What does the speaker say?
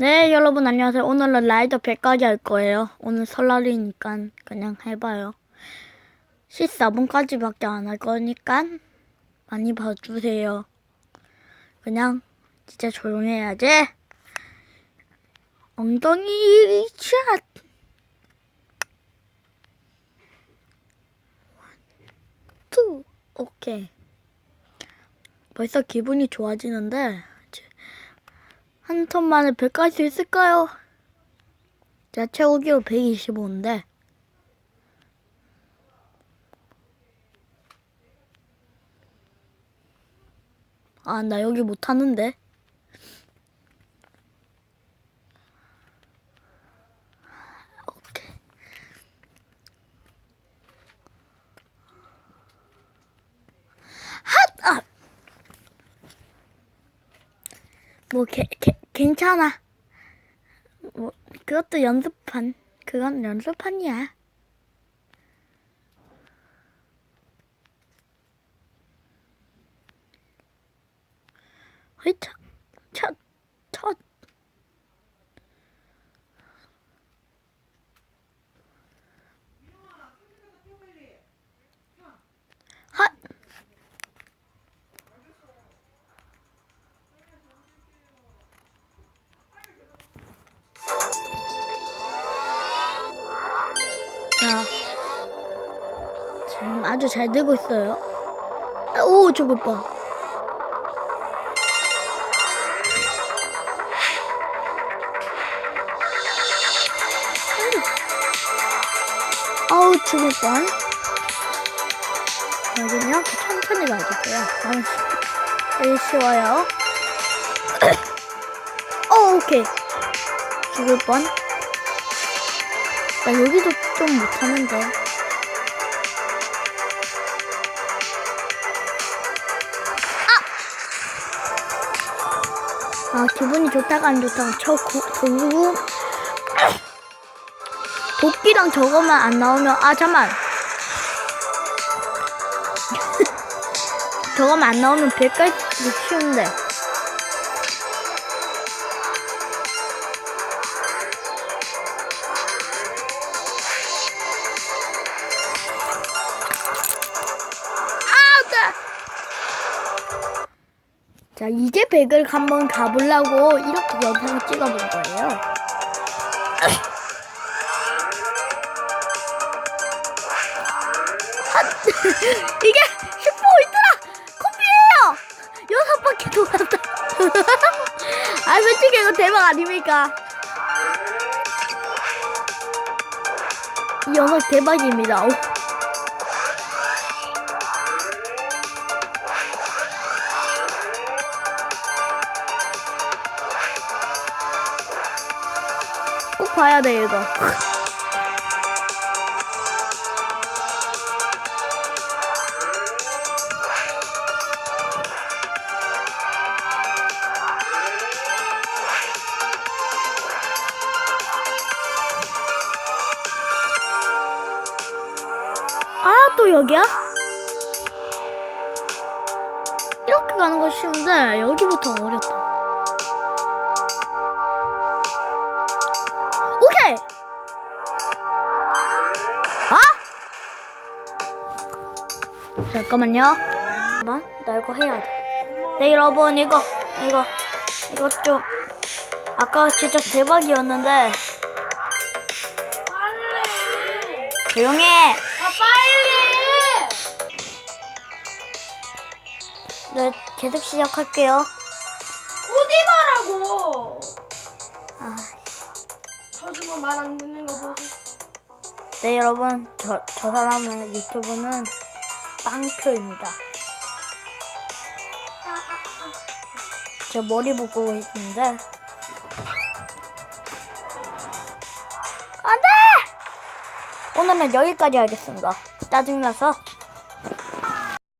네, 여러분 안녕하세요. 오늘은 라이더 100까지 할 거예요. 오늘 설날이니까 그냥 해봐요. 14분까지밖에 안 할 거니까 많이 봐주세요. 그냥 진짜 조용히 해야지. 엉덩이 샷! 투! 오케이. 벌써 기분이 좋아지는데 한턴 만에 100갈 수 있을까요? 제 최고 기록 125인데 아 나 여기 못 하는데 오케이. 핫! 아! 뭐 개, 개, 괜찮아. 뭐 그것도 연습판. 그건 연습판이야. 휘차, 자, 지금 아주 잘 되고 있어요. 아, 오, 저거 봐. 아우, 죽을 뻔. 여기는 천천히 쉬- 제일 쉬워요. 어, 오케이. 죽을 뻔. 나 여기도 좀 못하는데. 아! 아, 기분이 좋다가 안 좋다가 저 구, 구, 도끼랑 저거만 안 나오면, 아, 잠만. 저거만 안 나오면 100까지 쉬운데. 자, 이제 100을 한번 가보려고 이렇게 영상을 찍어본 거예요. 아, 이게 10포인트라! 콤비예요! 여섯 바퀴 돌았다. 아, 솔직히 이거 대박 아닙니까? 이 영상 대박입니다. 꼭 봐야 돼, 이거. 아, 또 여기야? 이렇게 가는 거 쉬운데, 여기부터 어렵다. 오케이! 아! 잠깐만요. 잠깐만, 나 이거 해야 돼. 네, 여러분, 이거, 이거, 이거 좀, 아까 진짜 대박이었는데, 조용히 해! 아 빨리! 네, 계속 시작할게요. 어디 가라고? 아, 저주만 말안 듣는 거 보고. 네, 여러분, 저, 저 사람의 유튜브는 빵표입니다. 제 머리 보고 있는데. 안 돼! 오늘은 여기까지 하겠습니다. 짜증나서